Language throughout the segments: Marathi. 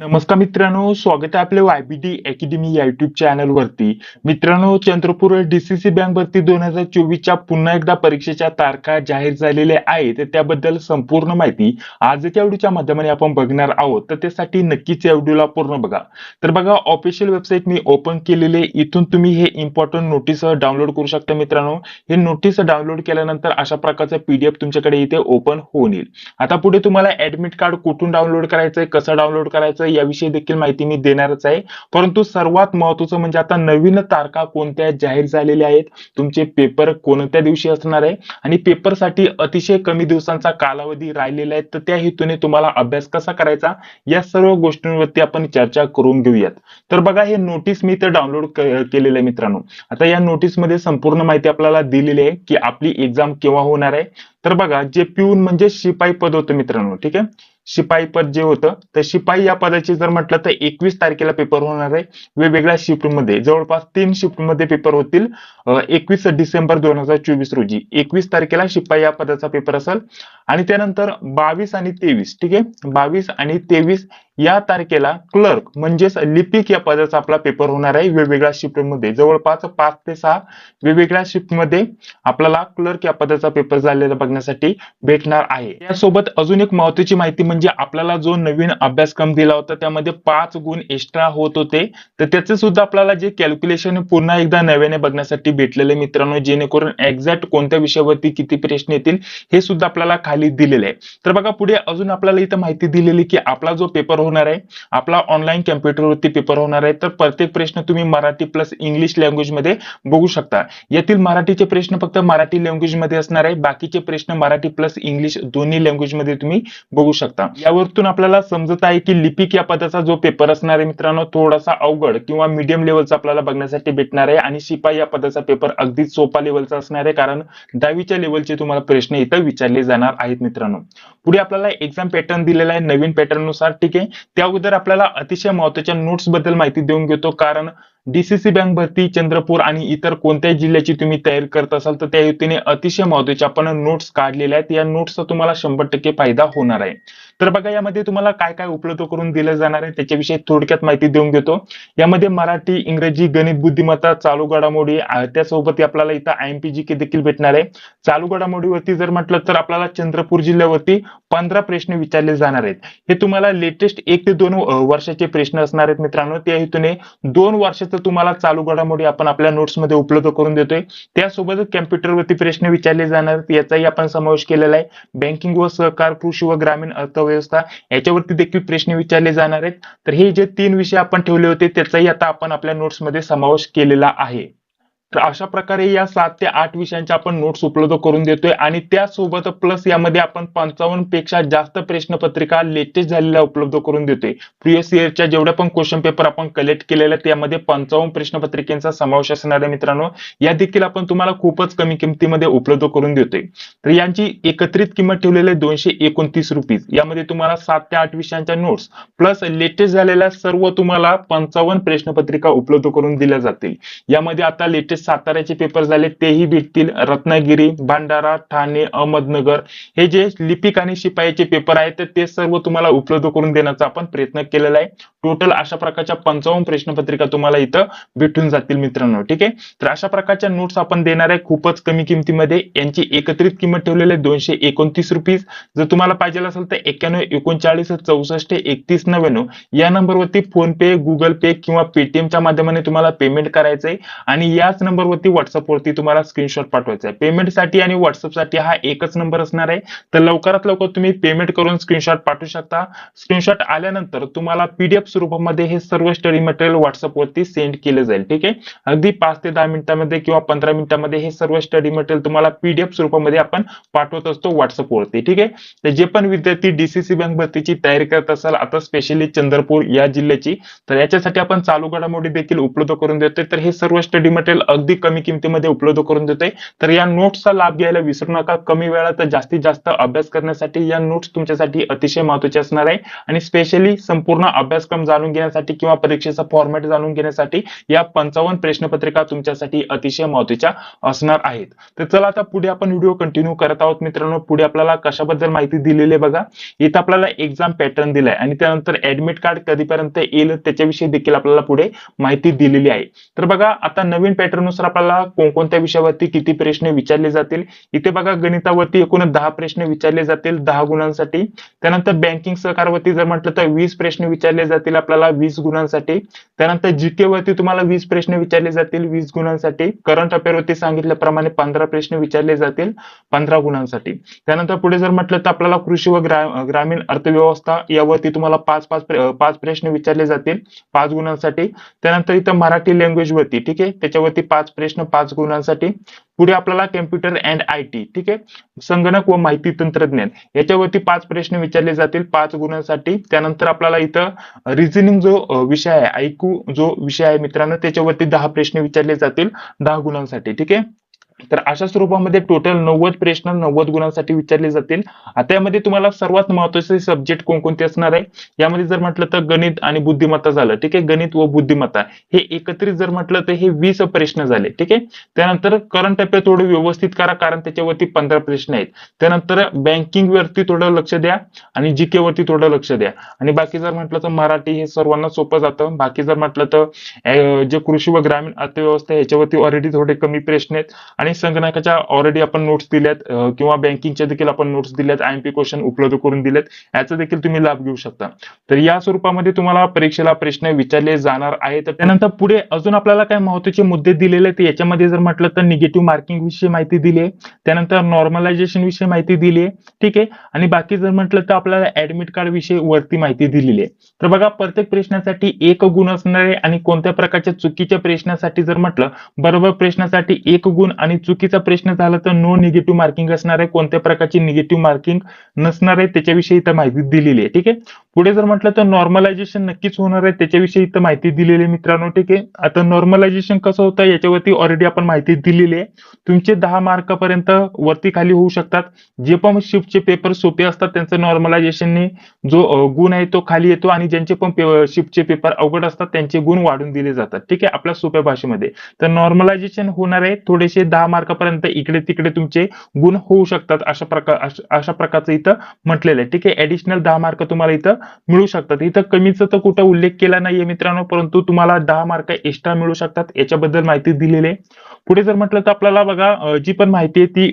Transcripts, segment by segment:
नमस्कार मित्रांनो स्वागत आहे आपल्या वायबीडी अकॅडमी या युट्यूब चॅनल वरती. मित्रांनो चंद्रपूर डीसीसी बँक भरती दोन हजार चोवीसच्या पुन्हा एकदा परीक्षेच्या तारखा जाहीर झालेल्या आहेत. त्याबद्दल संपूर्ण माहिती आजच्या व्हिडिओच्या माध्यमाने आपण बघणार आहोत. तर त्यासाठी नक्कीच या व्हिडिओला पूर्ण बघा. तर बघा ऑफिशियल वेबसाईट मी ओपन केलेले इथून तुम्ही हे इम्पॉर्टंट नोटीस डाउनलोड करू शकता मित्रांनो. हे नोटीस डाउनलोड केल्यानंतर अशा प्रकारचं पीडीएफ तुमच्याकडे इथे ओपन होऊन येईल. आता पुढे तुम्हाला ऍडमिट कार्ड कुठून डाउनलोड करायचंय कसं डाउनलोड करायचं याविषयी देखील माहिती मी देणारच आहे. परंतु सर्वात महत्वाचं म्हणजे आता नवीन तारखा कोणत्या जाहीर झालेल्या आहेत? तुमचे पेपर कोणत्या दिवशी असणार आहे? आणि पेपरसाठी अतिशय कमी दिवसांचा कालावधी राहिलेला आहे तर त्या हेतूने तुम्हाला अभ्यास कसा करायचा? या सर्व गोष्टींवरती आपण चर्चा करून घेऊयात. तर बघा हे नोटीस मी तर डाउनलोड केलेलं आहे मित्रांनो. आता या नोटीसमध्ये संपूर्ण माहिती आपल्याला दिलेली आहे की आपली एक्झाम केव्हा होणार आहे? तर बघा जे पिऊन म्हणजे शिपाई पद होतं मित्रांनो ठीक आहे? शिपाई पद जे होतं तर शिपाई या पदाची जर म्हटलं तर एकवीस तारखेला पेपर होणार आहे. वेगवेगळ्या शिफ्टमध्ये जवळपास तीन शिफ्टमध्ये पेपर होतील. एकवीस डिसेंबर दोन हजार चोवीस रोजी. एकवीस तारखेला शिपाई या पदाचा पेपर असेल. आणि त्यानंतर बावीस आणि तेवीस ठीक आहे? बावीस आणि तेवीस या तारखेला क्लर्क म्हणजेच लिपिक या पदाचा आपला पेपर होणार आहे वेगवेगळ्या शिफ्टमध्ये जवळपास पाच ते सहा वेगवेगळ्या शिफ्टमध्ये आपल्याला क्लर्क या पदाचा पेपर झालेला करण्यासाठी भेटणार आहे. यासोबत अजून एक महत्वाची माहिती म्हणजे आपल्याला जो नवीन अभ्यासक्रम दिला होता त्यामध्ये पाच गुण एक्स्ट्रा होत होते. तर त्याचे सुद्धा आपल्याला जे कॅल्क्युलेशन पुन्हा एकदा नव्याने बघण्यासाठी भेटलेले मित्रांनो जेणेकरून एक्झॅक्ट कोणत्या विषयावरती किती प्रश्न येतील हे सुद्धा आपल्याला खाली दिलेले आहे. तर बघा पुढे अजून आपल्याला इथं माहिती दिलेली की आपला जो पेपर होणार आहे आपला ऑनलाईन कम्प्युटरवरती पेपर होणार आहे. तर प्रत्येक प्रश्न तुम्ही मराठी प्लस इंग्लिश लँग्वेजमध्ये बघू शकता. यातील मराठीचे प्रश्न फक्त मराठी लँग्वेजमध्ये असणार आहे. बाकीचे प्रश्न मराठी प्लस इंग्लिश दोन्ही लँग्वेजमध्ये तुम्ही बघू शकता. यावरतून आपल्याला समजत आहे की लिपिक या पदाचा जो पेपर असणार आहे मित्रांनो थोडासा अवघड किंवा मीडियम लेवलचा आपल्याला बघण्यासाठी भेटणार आहे आणि शिपाई या पदाचा पेपर अगदी सोपा लेवलचा असणार आहे कारण दहावीच्या लेवलचे तुम्हाला प्रश्न इथं विचारले जाणार आहेत मित्रांनो. पुढे आपल्याला एक्झाम पॅटर्न दिलेला आहे नवीन पॅटर्ननुसार ठीक आहे? त्या अगोदर आपल्याला अतिशय महत्त्वाच्या नोट्सबद्दल माहिती देऊन घेतो कारण डीसीसी बँक भरती चंद्रपूर आणि इतर कोणत्याही जिल्ह्याची तुम्ही तयारी करत असाल तर त्या युतीने अतिशय महत्त्वाचे आपण नोट्स काढलेल्या आहेत. या नोट्सचा तुम्हाला शंभर टक्के फायदा होणार आहे. तर बघा यामध्ये तुम्हाला काय काय उपलब्ध करून दिलं जाणार आहे त्याच्याविषयी थोडक्यात माहिती देऊन घेतो. यामध्ये मराठी इंग्रजी गणित बुद्धिमत्ता चालू घडामोडी त्यासोबत आपल्याला इथं आयएमपी जी के देखील भेटणार आहे. चालू घडामोडीवरती जर म्हटलं तर आपल्याला चंद्रपूर जिल्ह्यावरती पंधरा प्रश्न विचारले जाणार आहेत. हे तुम्हाला लेटेस्ट एक ते दोन वर्षाचे प्रश्न असणार आहेत मित्रांनो. त्या हेतूने दोन वर्षाचं तुम्हाला चालू घडामोडी आपण आपल्या नोट्समध्ये उपलब्ध करून देतोय. त्यासोबतच कम्प्युटरवरती प्रश्न विचारले जाणार याचाही आपण समावेश केलेला आहे. बँकिंग व सहकार कृषी व ग्रामीण अर्थव्यवस्था याच्यावरती देखील प्रश्न विचारले जाणार आहेत. तर हे जे तीन विषय आपण ठेवले होते त्याचाही आता आपण आपल्या नोट्समध्ये समावेश केलेला आहे. तर अशा प्रकारे या सात ते आठ विषयांच्या आपण नोट्स उपलब्ध करून देतोय. आणि त्यासोबत प्लस यामध्ये आपण पंचावन्नपेक्षा जास्त प्रश्नपत्रिका लेटेस्ट झालेल्या उपलब्ध करून देतोय. प्रिवियस इयरच्या जेवढ्या पण क्वेश्चन पेपर आपण कलेक्ट केलेल्या त्यामध्ये पंचावन्न प्रश्नपत्रिकेचा समावेश असणार आहे मित्रांनो. या देखील आपण तुम्हाला खूपच कमी किमतीमध्ये उपलब्ध करून देतोय. तर यांची एकत्रित किंमत ठेवलेली आहे दोनशे एकोणतीस रुपीज यामध्ये तुम्हाला सात ते आठ विषयांच्या नोट्स प्लस लेटेस्ट झालेल्या सर्व तुम्हाला पंचावन्न प्रश्नपत्रिका उपलब्ध करून दिल्या जातील. यामध्ये आता लेटेस्ट साताऱ्याचे पेपर झाले तेही भेटतील. रत्नागिरी भंडारा ठाणे अहमदनगर हे जे लिपिक आणि शिपाईचे पेपर आहेत तर ते सर्व तुम्हाला उपलब्ध करून देण्याचा आपण प्रयत्न केलेला आहे. टोटल अशा प्रकारच्या पंचावन्न प्रश्नपत्रिका तुम्हाला इथं भेटून जातील मित्रांनो ठीक आहे? तर अशा प्रकारच्या नोट्स आपण देणार आहे खूपच कमी किमतीमध्ये. यांची एकत्रित किंमत ठेवलेली आहे दोनशे एकोणतीस रुपीज. जर तुम्हाला पाहिजे असेल तर एक्क्याण्णव एकोणचाळीस चौसष्ट एकतीस नव्याण्णव या नंबरवरती फोन पे गुगल पे किंवा पेटीएमच्या माध्यमाने तुम्हाला पेमेंट करायचंय आणि याच नंबरवरती व्हॉट्सअपवरती तुम्हाला स्क्रीनशॉट पाठवायचा आहे. पेमेंटसाठी आणि व्हॉट्सअपसाठी हा एकच नंबर असणार आहे. तर लवकरात लवकर तुम्ही पेमेंट करून स्क्रीनशॉट पाठवू शकता. स्क्रीनशॉट आल्यानंतर तुम्हाला पीडीएफ स्वरूपामध्ये हे सर्व स्टडी मटेरियल व्हॉट्सअपवरती सेंड केलं जाईल. ठीक आहे? अगदी पाच ते दहा मिनिटांमध्ये किंवा पंधरा मिनिटांमध्ये हे सर्व स्टडी मटेरियल तुम्हाला पीडीएफ स्वरूपामध्ये आपण पाठवत असतो व्हॉट्सअपवरती ठीक आहे? तर जे पण विद्यार्थी डीसीसी बँक भरतीची तयारी करत असाल आता स्पेशली चंद्रपूर या जिल्ह्याची तर याच्यासाठी आपण चालू घडामोडी देखील उपलब्ध करून देतोय. तर हे सर्व स्टडी मटेरियल अगदी कमी किमतीमध्ये उपलब्ध करून देतोय. तर या नोट्सचा लाभ घ्यायला विसरू नका. कमी वेळात जास्तीत जास्त अभ्यास करण्यासाठी या नोट्स तुमच्यासाठी अतिशय महत्त्वाचे असणार आहे. आणि स्पेशली संपूर्ण अभ्यासक्रम जाणून घेण्यासाठी किंवा परीक्षेचा फॉर्मॅट जाणून घेण्यासाठी या पंचावन्न प्रश्नपत्रिका तुमच्यासाठी अतिशय महत्त्वाच्या असणार आहेत. तर चला आता पुढे आपण व्हिडिओ कंटिन्यू करत आहोत. मित्रांनो पुढे आपल्याला कशाबद्दल माहिती दिलेली आहे बघा. इथं आपल्याला एक्झाम पॅटर्न दिलाय आणि त्यानंतर ऍडमिट कार्ड कधीपर्यंत येईल त्याच्याविषयी देखील आपल्याला पुढे माहिती दिलेली आहे. तर बघा आता नवीन पॅटर्ननुसार आपल्याला कोणकोणत्या विषयावरती किती प्रश्न विचारले जातील? इथे बघा गणितावरती एकूण दहा प्रश्न विचारले जातील दहा गुणांसाठी. त्यानंतर बँकिंग सहकारवरती जर म्हटलं तर वीस प्रश्न विचारले जातील. आपल्याला वीस गुणांसाठी. त्यानंतर जीके वरती तुम्हाला वीस प्रश्न विचारले जातील. वीस गुणांसाठी. करंट अफेअर वरती सांगितल्याप्रमाणे पंधरा प्रश्न विचारले जातील. पंधरा गुणांसाठी. त्यानंतर पुढे जर म्हटलं तर आपल्याला कृषी व ग्रामीण अर्थव्यवस्था यावरती तुम्हाला पाच पाच पाच प्रश्न विचारले जातील. पाच गुणांसाठी. त्यानंतर इथं मराठी लँग्वेज वरती ठीक आहे? त्याच्यावरती पाच प्रश्न पाच गुणांसाठी. पुढे आपल्याला कम्प्युटर अँड आय टी ठीक आहे? संगणक व माहिती तंत्रज्ञान याच्यावरती पाच प्रश्न विचारले जातील. पाच गुणांसाठी. त्यानंतर आपल्याला इथं रिझनिंग जो विषय आहे ऐकू जो विषय आहे मित्रांनो त्याच्यावरती दहा प्रश्न विचारले जातील दहा गुणांसाठी ठीक आहे? तर अशा स्वरूपामध्ये टोटल नव्वद प्रश्न नव्वद गुणांसाठी विचारले जातील. आता यामध्ये तुम्हाला सर्वात महत्त्वाचे सब्जेक्ट कोणकोणते असणार आहे? यामध्ये जर म्हटलं तर गणित आणि बुद्धिमत्ता झालं ठीक आहे? गणित व बुद्धिमत्ता हे एकत्रित जर म्हटलं तर हे वीस प्रश्न झाले ठीक आहे? त्यानंतर करंट अफेअर थोडं व्यवस्थित करा कारण त्याच्यावरती पंधरा प्रश्न आहेत. त्यानंतर बँकिंग वरती थोडं लक्ष द्या आणि जीके वरती थोडं लक्ष द्या. आणि बाकी जर म्हटलं तर मराठी हे सर्वांना सोपं जातं. बाकी जर म्हटलं तर अं, जे कृषी व ग्रामीण अर्थव्यवस्था आहे याच्यावरती ऑलरेडी थोडे कमी प्रश्न आहेत. आणि संगणकाच्या ऑलरेडी आपण नोट्स दिल्यात किंवा बँकिंगच्या देखील आपण नोट्स दिल्यात आयएमपी क्वेश्चन उपलब्ध करून दिलेत याचा देखील तुम्ही लाभ घेऊ शकता. तर या स्वरूपामध्ये तुम्हाला परीक्षेला प्रश्न विचारले जाणार आहेत. त्यानंतर पुढे अजून आपल्याला काय महत्त्वाचे मुद्दे दिलेले आहेत याच्यामध्ये जर म्हटलं तर निगेटिव्ह मार्किंग विषयी माहिती दिली आहे. त्यानंतर नॉर्मलायझेशन विषयी माहिती दिली आहे. ठीक आहे? आणि बाकी जर म्हटलं तर आपल्याला ऍडमिट कार्ड विषयी वरती माहिती दिलेली आहे. तर बघा प्रत्येक प्रश्नासाठी एक गुण असणार आहे आणि कोणत्या प्रकारच्या चुकीच्या प्रश्नासाठी जर म्हटलं बरोबर प्रश्नासाठी एक गुण आणि चुकीचा प्रश्न झाला तर नो निगेटिव्ह मार्किंग असणार आहे. कोणत्या प्रकारची निगेटिव्ह मार्किंग नसणार आहे त्याच्याविषयी इथं माहिती दिलेली आहे. ठीक आहे? पुढे जर म्हटलं तर नॉर्मलायझेशन नक्कीच होणार आहे. त्याच्याविषयी इथं माहिती दिलेली आहे मित्रांनो. ठीक आहे? आता नॉर्मलायझेशन कसं होतं याच्यावरती ऑलरेडी आपण माहिती दिलेली आहे. तुमचे दहा मार्कापर्यंत वरती खाली होऊ शकतात. जे पण शिफ्टचे पेपर सोपे असतात त्यांचं नॉर्मलायझेशनने जो गुण आहे तो खाली येतो आणि ज्यांचे पण शिफ्टचे पेपर अवघड असतात त्यांचे गुण वाढून दिले जातात. ठीक आहे? आपल्या सोप्या भाषेमध्ये. तर नॉर्मलायझेशन होणार आहे. थोडेसे दहा दहा मार्कापर्यंत इकडे तिकडे तुमचे गुण होऊ शकतात अशा प्रकार अशा प्रकारचं इथं म्हटलेलं आहे. ठीक आहे ऍडिशनल दहा मार्क तुम्हाला इथं मिळू शकतात. इथं कमीचा तर कुठं उल्लेख केला नाहीये मित्रांनो परंतु तुम्हाला दहा मार्क एक्स्ट्रा मिळू शकतात. याच्याबद्दल माहिती दिलेली आहे. पुढे जर म्हटलं तर आपल्याला बघा जी पण माहिती आहे ती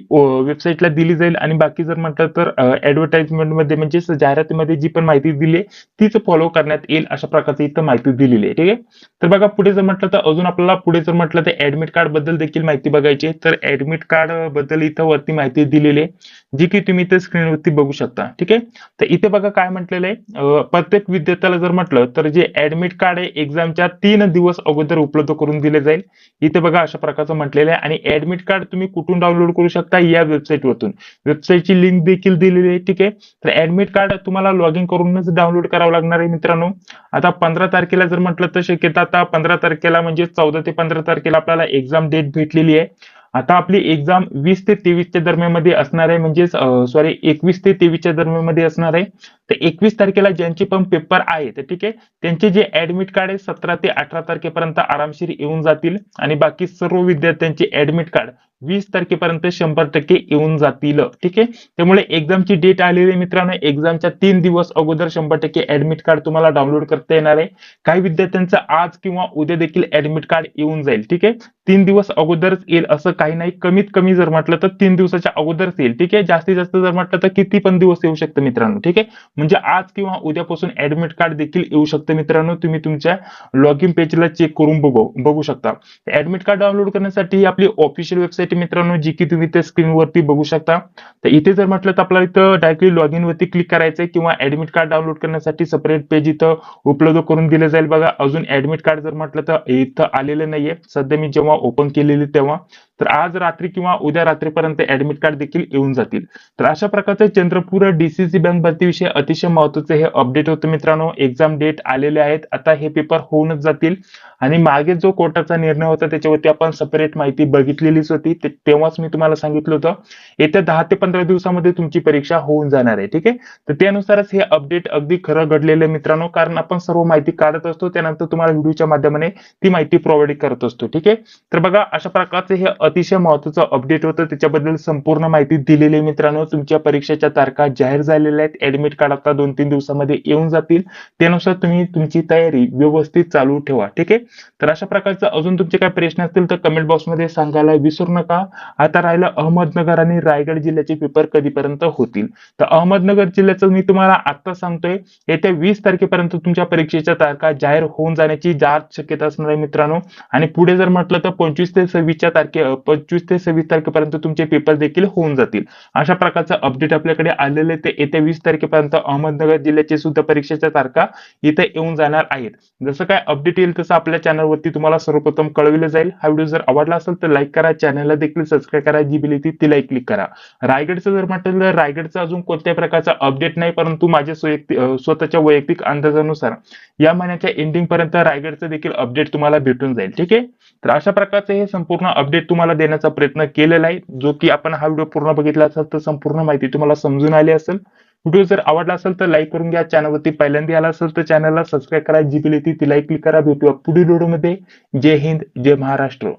वेबसाईटला दिली जाईल आणि बाकी जर म्हटलं तर ऍडव्हर्टाइजमेंटमध्ये म्हणजेच जाहिरातीमध्ये जी पण माहिती दिली आहे तीच फॉलो करण्यात येईल अशा प्रकारची इथं माहिती दिलेली आहे. ठीक आहे? तर बघा पुढे जर म्हटलं तर अजून आपल्याला पुढे जर म्हटलं तर ऍडमिट कार्डबद्दल देखील माहिती बघायची आहे. तर ऍडमिट कार्डबद्दल इथं वरती माहिती दिलेली आहे जी की तुम्ही इथे स्क्रीनवरती बघू शकता ठीक आहे? तर इथे बघा काय म्हटलेलं आहे प्रत्येक विद्यार्थ्याला जर म्हटलं तर जे ऍडमिट कार्ड आहे एक्झामच्या तीन दिवस अगोदर उपलब्ध करून दिले जाईल. इथे बघा अशा प्रकारचं म्हटलेलं आहे आणि ऍडमिट कार्ड तुम्ही कुठून डाउनलोड करू शकता या वेबसाईटवरतून वेबसाईटची लिंक देखील दिलेली आहे ठीक आहे? तर ऍडमिट कार्ड तुम्हाला लॉग इन करूनच डाउनलोड करावं लागणार आहे मित्रांनो. आता पंधरा तारखेला जर म्हटलं तर शक्यता आता पंधरा तारखेला म्हणजे चौदा ते पंधरा तारखेला आपल्याला एक्झाम डेट भेटलेली आहे. आता आपली एक्झाम वीस ते तेवीसच्या दरम्यानमध्ये असणार आहे म्हणजेच सॉरी एकवीस ते तेवीसच्या दरम्यानमध्ये असणार आहे. तर एकवीस तारखेला ज्यांचे पण पेपर आहेत ठीक आहे त्यांचे जे ऍडमिट कार्ड आहे सतरा ते अठरा तारखेपर्यंत आरामशीर येऊन जातील आणि बाकी सर्व विद्यार्थ्यांचे ऍडमिट कार्ड वीस तारखेपर्यंत शंभर टक्के येऊन जातील ठीक आहे. त्यामुळे एक्झामची डेट आलेली आहे मित्रांनो एक्झामच्या तीन दिवस अगोदर शंभर टक्के ऍडमिट कार्ड तुम्हाला डाउनलोड करता येणार आहे. काही विद्यार्थ्यांचं आज किंवा उद्या देखील ऍडमिट कार्ड येऊन जाईल ठीक आहे. तीन दिवस अगोदरच येईल असं काही नाही. कमीत कमी जर म्हटलं तर तीन दिवसाच्या अगोदरच येईल ठीक आहे. जास्तीत जास्त जर म्हटलं तर किती पण दिवस येऊ शकतं मित्रांनो ठीक आहे. म्हणजे आज किंवा उद्यापासून ऍडमिट कार्ड देखील येऊ शकतं मित्रांनो. तुम्ही तुमच्या लॉग इन पेजला चेक करून बघू बघू शकता. ऍडमिट कार्ड डाउनलोड करण्यासाठी आपली ऑफिशियल वेबसाईट मित्रांनो जी की तुम्ही त्या स्क्रीनवरती बघू शकता. तर इथे जर म्हटलं तर आपल्याला इथं डायरेक्टली लॉग इन वरती क्लिक करायचंय किंवा ऍडमिट कार्ड डाउनलोड करण्यासाठी सेपरेट पेज इथं उपलब्ध करून दिलं जाईल बघा. अजून ऍडमिट कार्ड जर म्हटलं तर इथं आलेलं नाहीये. सध्या मी जेव्हा ओपन केलेली तेव्हा तर आज रात्री किंवा उद्या रात्रीपर्यंत ऍडमिट कार्ड देखील येऊन जातील. तर अशा प्रकारचे चंद्रपूर डीसीसी बँक भरतीविषयी अतिशय महत्त्वाचे हे अपडेट होतं मित्रांनो. एक्झाम डेट आलेले आहेत. आता हे पेपर होऊनच जातील. आणि मागे जो कोर्टाचा निर्णय होता त्याच्यावरती आपण सेपरेट माहिती बघितलेलीच होती. तेव्हाच मी तुम्हाला सांगितलं होतं. येत्या दहा ते पंधरा दिवसामध्ये तुमची परीक्षा होऊन जाणार आहे. ठीक आहे? तर त्यानुसारच हे अपडेट अगदी खरं घडलेलं आहे मित्रांनो. कारण आपण सर्व माहिती काढत असतो. त्यानंतर तुम्हाला व्हिडिओच्या माध्यमाने ती माहिती प्रोव्हाइड करत असतो. ठीक आहे? तर बघा अशा प्रकारचे हे अतिशय महत्वाचं अपडेट होतं. त्याच्याबद्दल संपूर्ण माहिती दिलेली आहे मित्रांनो. तुमच्या परीक्षेच्या तारखा जाहीर झालेल्या आहेत. ऍडमिट कार्ड आता दोन तीन दिवसामध्ये येऊन जातील. त्यानुसार तुम्ही तुमची तयारी व्यवस्थित चालू ठेवा. ठीक आहे? तर अशा प्रकारचं अजून तुमचे काय प्रश्न असतील तर कमेंट बॉक्समध्ये सांगायला विसरू नका. आता राहिलं अहमदनगर आणि रायगड जिल्ह्याचे पेपर कधीपर्यंत होतील? तर अहमदनगर जिल्ह्याचं मी तुम्हाला आता सांगतोय. येत्या वीस तारखेपर्यंत तुमच्या परीक्षेच्या तारखा जाहीर होऊन जाण्याची जास्त शक्यता असणार आहे मित्रांनो. आणि पुढे जर म्हटलं तर पंचवीस ते सव्वीसच्या तारखे पंचवीस ते सव्वीस तारखेपर्यंत तुमचे पेपर देखील होऊन जातील. अशा प्रकारचं अपडेट आपल्याकडे आलेले ते येत्या वीस तारखेपर्यंत अहमदनगर जिल्ह्याचे सुद्धा परीक्षेच्या तारखा इथे येऊन जाणार आहेत. जसं काय अपडेट येईल तसं आपल्या चॅनलवरती तुम्हाला सर्वप्रथम कळविलं जाईल. हा व्हिडिओ जर आवडला असेल तर लाईक करा. चॅनलला देखील सबस्क्राईब करा. जी बिल येते तिलाही क्लिक करा. रायगडचं जर म्हटलं तर रायगडचं अजून कोणत्याही प्रकारचा अपडेट नाही परंतु माझ्या स्वतःच्या वैयक्तिक अंदाजानुसार या महिन्याच्या एंडिंग पर्यंत रायगडचं देखील अपडेट तुम्हाला भेटून जाईल. ठीक आहे? तर अशा प्रकारचे हे संपूर्ण अपडेट तुम्हाला तुम्हाला देण्याचा प्रयत्न केलेला आहे. जो की आपण हा व्हिडिओ पूर्ण बघितला असेल तर संपूर्ण माहिती तुम्हाला समजून आली असेल. व्हिडिओ जर आवडला असेल तर लाईक करून घ्या. चॅनलवरती पहिल्यांदा आला असेल तर चॅनलला सबस्क्राईब करा. जी बिल येते तिलाही क्लिक करा. भेटूया पुढील व्हिडिओमध्ये जय हिंद जय महाराष्ट्र.